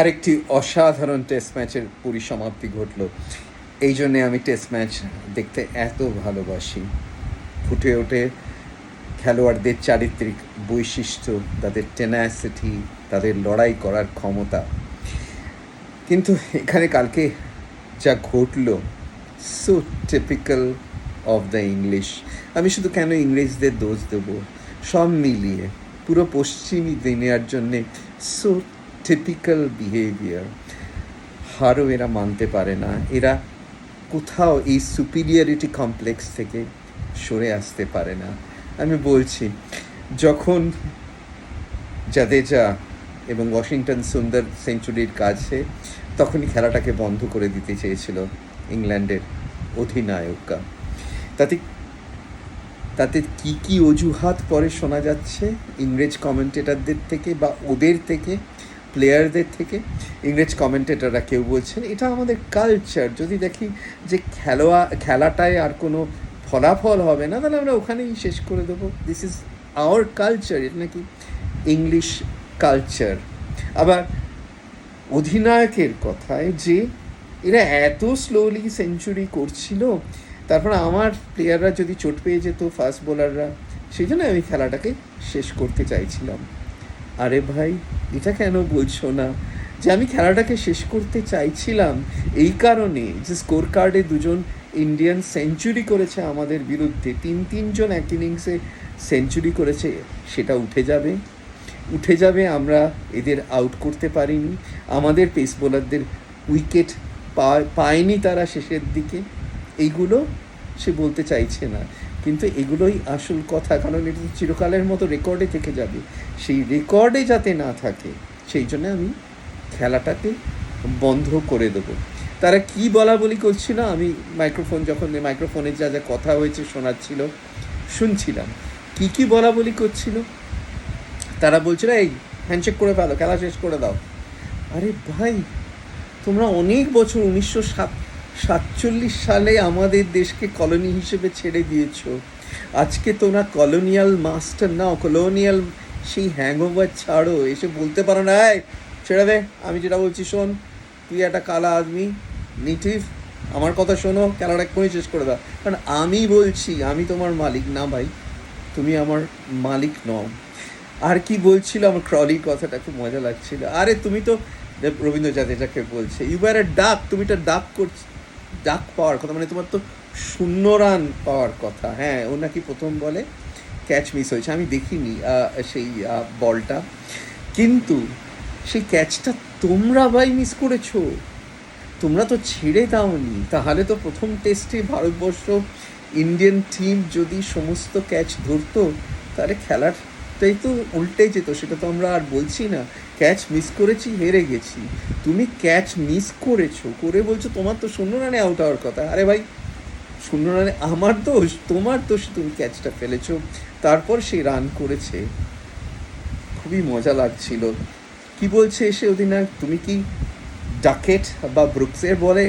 আরেকটি অসাধারণ টেস্ট ম্যাচের পরিসমাপ্তি ঘটলো। এই জন্যে আমি টেস্ট ম্যাচ দেখতে এত ভালোবাসি। ফুটে ওঠে খেলোয়াড়দের চারিত্রিক বৈশিষ্ট্য, তাদের টেনাসিটি তাদের লড়াই করার ক্ষমতা। কিন্তু এখানে কালকে যা ঘটলো so typical of the English আমি শুধু কেন ইংরেজদের দোষ দেবো? সব মিলিয়ে পুরো পশ্চিমী দুনিয়ার জন্যে সো টিপিক্যাল বিহেভিয়ার হারও এরা মানতে পারে না। এরা কোথাও এই সুপিরিয়রিটি কমপ্লেক্স থেকে সরে আসতে পারে না। আমি বলছি, যখন জাদেজা এবং ওয়াশিংটন সুন্দর সেঞ্চুরির কাছে, তখনই খেলাটাকে বন্ধ করে দিতে চেয়েছিল ইংল্যান্ডের অধিনায়করা। তাতে তাতে কি কি অজুহাত পরে শোনা যাচ্ছে ইংরেজ কমেন্টেটারদের থেকে বা ওদের থেকে? প্লেয়ারদের থেকে ইংরেজ কমেন্টেটাররা কেউ বলছেন, এটা আমাদের কালচার যদি দেখি যে খেলোয়া, খেলাটায় আর কোনো ফলাফল হবে না, তাহলে আমরা ওখানেই শেষ করে দেবো। দিস ইজ আওয়ার কালচার এটা নাকি ইংলিশ কালচার আবার অধিনায়কের কথায় যে এরা এত স্লোলি সেঞ্চুরি করছিল, তারপর আমার প্লেয়াররা যদি চোট পেয়ে যেত ফাস্ট বোলাররা সেই জন্য আমি খেলাটাকে শেষ করতে চাইছিলাম। আরে ভাই, এটা কেন বলছো না? যে আমি খেলাটাকে শেষ করতে চাইছিলাম এই কারণে যে স্কোর কার্ডে দুজন ইন্ডিয়ান সেঞ্চুরি করেছে আমাদের বিরুদ্ধে। তিন, তিনজন এক ইনিংসে সেঞ্চুরি করেছে, সেটা উঠে যাবে। উঠে যাবে, আমরা এদের আউট করতে পারিনি। আমাদের পেস বোলারদের উইকেট পায়নি তারা শেষের দিকে। এইগুলো সে বলতে চাইছে না। কিন্তু এগুলোই আসল কথা, কারণ এটা চিরকালের মতো রেকর্ডে থেকে যাবে। সেই রেকর্ডে যাতে না থাকে, সেই জন্য আমি খেলাটাকে বন্ধ করে দেবো। তারা কি বলা বলি করছিল, আমি মাইক্রোফোন যখন মাইক্রোফোনে যা যা কথা হয়েছে শোনাচ্ছিল, শুনছিলাম। কি কি বলা বলি করছিল? তারা বলছিল, এই হ্যান্ডশেক করে ফেলো, খেলা শেষ করে দাও। আরে ভাই, তোমরা অনেক বছর উনিশশো সাত সাতচল্লিশ সালে আমাদের দেশকে কলোনি হিসেবে ছেড়ে দিয়েছ। আজকে তোমরা কলোনিয়াল মাস্টার নাও কলোনিয়াল সেই হ্যাংওভার ছাড়ো, এসে বলতে পারো না। এই, ছেড়ে দে। আমি যেটা বলছি শোন, তুই একটা কালা আদমি, নিটিভ, আমার কথা শোনো, খেলাটা এক্ষুনি শেষ করে দাও। কারণ আমি বলছি, আমি তোমার মালিক না ভাই, তুমি আমার মালিক নও। আর কি বলছিল আমার ক্রলির কথাটা, খুব মজা লাগছিল। আরে তুমি তো রবীন্দ্র জাদেজাকে বলছে ইউ আর ডাক তুমি তো ডাক করছ ডাক পাওয়ার কথা মানে তোমার তো শূন্য রান পাওয়ার কথা। হ্যাঁ ও নাকি প্রথম বলে ক্যাচ মিস হয়েছে, আমি দেখিনি সেই বলটা। কিন্তু সেই ক্যাচটা তোমরা ভাই মিস করেছ। তোমরা তো ছেড়ে দাওনি। তাহলে তো প্রথম টেস্টে ভারতবর্ষ ইন্ডিয়ান টিম যদি সমস্ত ক্যাচ ধরতো, তাহলে খেলাটাই তো উল্টে যেত, সেটা তো আমরা আর বলছি না। ক্যাচ মিস করেছি, হেরে গেছি। তুমি ক্যাচ মিস করেছ, করে বলছো তোমার তো শূন্য রানে আউট হওয়ার কথা। আরে ভাই শূন্য রানে আমার দোষ, তোমার দোষ তুমি ক্যাচটা ফেলেছো। তারপর সে রান করেছে। খুবই মজা লাগছিল। কি বলছে এসে অধিনায়ক? তুমি কি ডাকেট বা ব্রুকসের বলে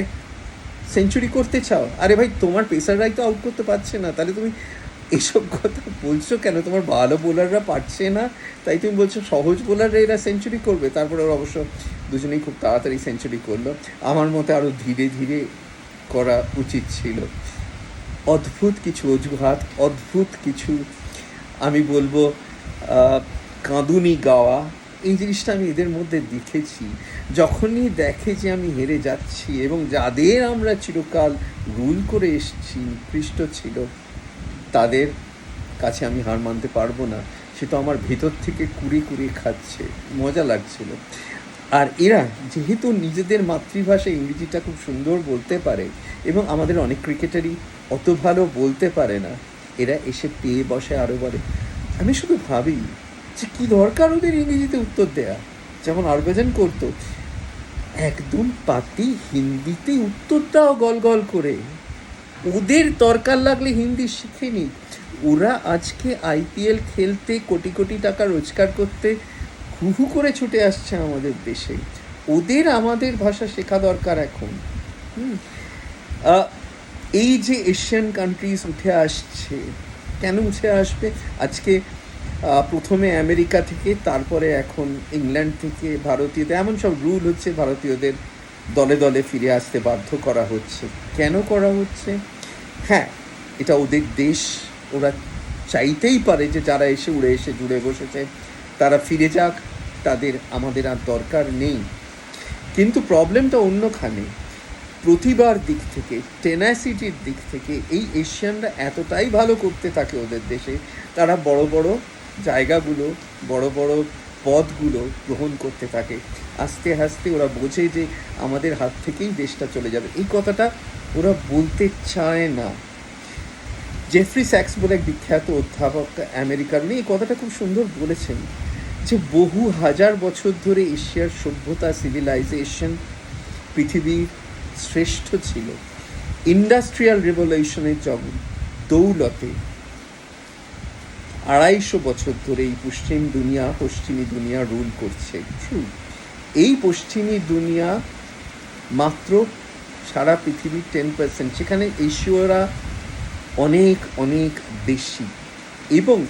সেঞ্চুরি করতে চাও? আরে ভাই, তোমার পেসাররাই তো আউট করতে পারছে না। তাহলে তুমি এসব কথা বলছো কেন? তোমার ভালো বোলাররা পারছে না। তাই তুমি বলছো সহজ বোলাররা এরা সেঞ্চুরি করবে। তারপরে ওরা অবশ্য দুজনেই খুব তাড়াতাড়ি সেঞ্চুরি করল। আমার মতে আরও ধীরে ধীরে করা উচিত ছিল। অদ্ভুত কিছু অজুহাত, অদ্ভুত কিছু আমি বলব কাঁদুনি গাওয়া, এই জিনিসটা আমি এদের মধ্যে দেখেছি। যখনই দেখে যে আমি হেরে যাচ্ছি এবং যাদের আমরা চিরকাল রুল করে এসেছি, নিকৃষ্ট ছিল তাদের কাছে আমি হার মানতে পারব না। সে তো আমার ভেতর থেকে কুড়ি কুড়ি খাচ্ছে। মজা লাগছিল। আর এরা যেহেতু নিজেদের মাতৃভাষা ইংরেজিটা খুব সুন্দর বলতে পারে এবং আমাদের অনেক ক্রিকেটারই অত ভালো বলতে পারে না, এরা এসে পেয়ে বসে আরও বলে, আমি শুধু ভাবি যে কী দরকার ওদের ইংরেজিতে উত্তর দেয়া? যেমন আরবেজন করতো, একদম পাতি হিন্দিতে উত্তর দাও গল গল করে। ওদের দরকার লাগলে হিন্দি শিখে নি। ওরা আজকে আইপিএল খেলতে কোটি কোটি টাকা রোজগার করতে হু হু করে ছুটে আসছে আমাদের দেশে। ওদের আমাদের ভাষা শেখা দরকার এখন। এই যে এশিয়ান কান্ট্রিজ উঠে আসছে, কেন উঠে আসবে? আজকে প্রথমে আমেরিকা থেকে, তারপরে এখন ইংল্যান্ড থেকে, ভারতীয়দের, এমন সব রুল হচ্ছে ভারতীয়দের দলে দলে ফিরে আসতে বাধ্য করা হচ্ছে। কেন করা হচ্ছে? হ্যাঁ এটা ওদের দেশ, ওরা চাইতেই পারে যে যারা এসে উড়ে এসে জুড়ে বসেছে, তারা ফিরে যাক, তাদের আমাদের আর দরকার নেই। কিন্তু প্রবলেমটা অন্যখানে। প্রতিবার দিক থেকে টেনাসিটির দিক থেকে, এই এশিয়ানরা এতটাই ভালো করতে থাকে ওদের দেশে, তারা বড় বড় জায়গাগুলো, বড় বড় পদগুলো গ্রহণ করতে থাকে। আস্তে আস্তে ওরা বোঝে যে আমাদের হাত থেকেই দেশটা চলে যাবে। এই কথাটা ওরা বলতে চায় না। জেফ্রি স্যাক্স বলে এক বিখ্যাত অধ্যাপক আমেরিকার, উনি এই কথাটা খুব সুন্দর বলেছেন যে বহু হাজার বছর ধরে এশিয়ার সভ্যতা সিভিলাইজেশন পৃথিবীর শ্রেষ্ঠ ছিল। ইন্ডাস্ট্রিয়াল রেভলিউশনের জগৎ দৌলতে আড়াইশো বছর ধরে এই পশ্চিম দুনিয়া, পশ্চিমী দুনিয়া রুল করছে। এই পশ্চিমী দুনিয়া মাত্র সারা পৃথিবীর টেন পার্সেন্ট সেখানে এশীয়রা অনেক অনেক বেশি। এবং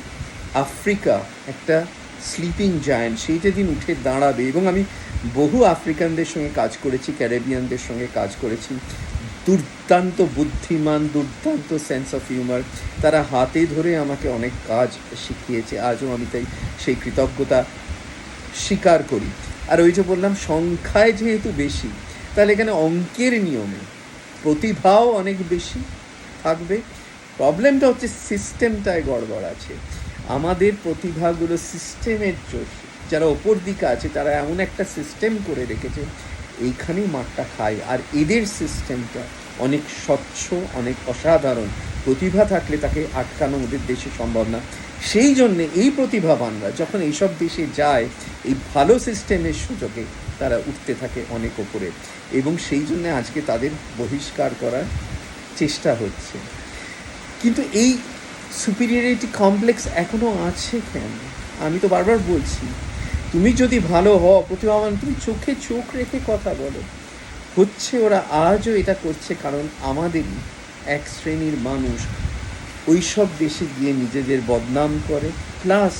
আফ্রিকা একটা স্লিপিং জায়ান্ট সেই যেদিন উঠে দাঁড়াবে। এবং আমি বহু আফ্রিকানদের সঙ্গে কাজ করেছি, ক্যারেবিয়ানদের সঙ্গে কাজ করেছি। দুর্দান্ত বুদ্ধিমান, দুর্দান্ত সেন্স অফ হিউমার তারা হাতে ধরে আমাকে অনেক কাজ শিখিয়েছে। আজও আমি তাই সেই কৃতজ্ঞতা স্বীকার করি। আর ওই যে বললাম, সংখ্যায় যেহেতু বেশি তাহলে এখানে অঙ্কের নিয়মে প্রতিভাও অনেক বেশি থাকবে। প্রবলেমটা হচ্ছে সিস্টেমটায় গড়বড় আছে। আমাদের প্রতিভাগুলো সিস্টেমের জোর। যারা ওপর দিকে আছে, তারা এমন একটা সিস্টেম করে রেখেছে, এইখানেই মাঠটা খায়। আর এদের সিস্টেমটা অনেক স্বচ্ছ, অনেক অসাধারণ। প্রতিভা থাকলে তাকে আটকানো ওদের দেশে সম্ভব না। সেই জন্যে এই প্রতিভাবানরা যখন এইসব দেশে যায়, এই ভালো সিস্টেমের সুযোগে তারা উঠতে থাকে অনেক ওপরে। এবং সেই জন্য আজকে তাদের বহিষ্কার করার চেষ্টা হচ্ছে। কিন্তু এই সুপিরিয়রিটি কমপ্লেক্স এখনও আছে কেন? আমি তো বারবার বলছি, তুমি যদি ভালো হও, প্রতিভাবান, তুমি চোখে চোখ রেখে কথা বলো। হচ্ছে ওরা আজও এটা করছে কারণ আমাদেরই এক শ্রেণির মানুষ ওই সব দেশে গিয়ে নিজেদের বদনাম করে। প্লাস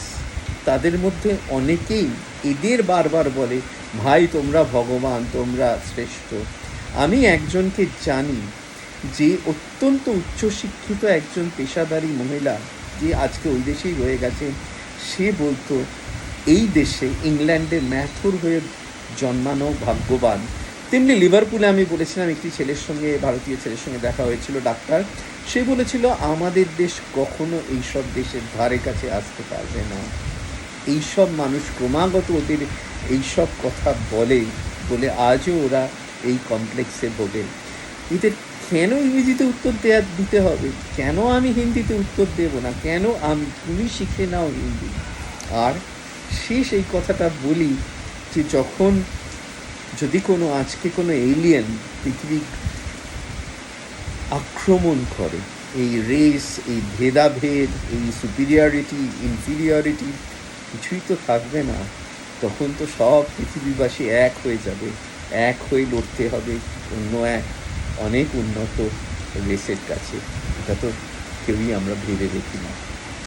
তাদের মধ্যে অনেকেই এদের বারবার বলে ভাই, তোমরা ভগবান, তোমরা শ্রেষ্ঠ। আমি একজনকে জানি যে অত্যন্ত উচ্চশিক্ষিত একজন পেশাদারী মহিলা যে আজকে ওই দেশেই রয়ে গেছে, সে বলতো, এই দেশে ইংল্যান্ডে ম্যাথুর হয়ে জন্মানো ভাগ্যবান। তেমনি লিভারপুলে আমি বলেছিলাম, একটি ছেলের সঙ্গে, ভারতীয় ছেলের সঙ্গে দেখা হয়েছিল, ডাক্তার। সে বলেছিল, আমাদের দেশ কখনো এইসব দেশের ধারে কাছে আসতে পারবে না। এইসব মানুষ ক্রমাগত ওদের এইসব কথা বলে বলে আজও ওরা এই কমপ্লেক্সে ভোগে এদের কেন ইংরেজিতে উত্তর দেয়া দিতে হবে? কেন আমি হিন্দিতে উত্তর দেব না? কেন আমি, তুমি শিখে নাও হিন্দি? আর শেষ এই কথাটা বলি যে যখন যদি কোনো, আজকে কোনো এলিয়েন পৃথিবী আক্রমণ করে, এই রেস এই ভেদাভেদ, এই সুপিরিয়রিটি ইনফিরিয়রিটি কিছুই তো থাকবে না। তখন তো সব পৃথিবীবাসী এক হয়ে যাবে, এক হয়ে লড়তে হবে, অন্য এক অনেক উন্নত রেসের কাছে। এটা তো কেউই আমরা ভেবে দেখি না।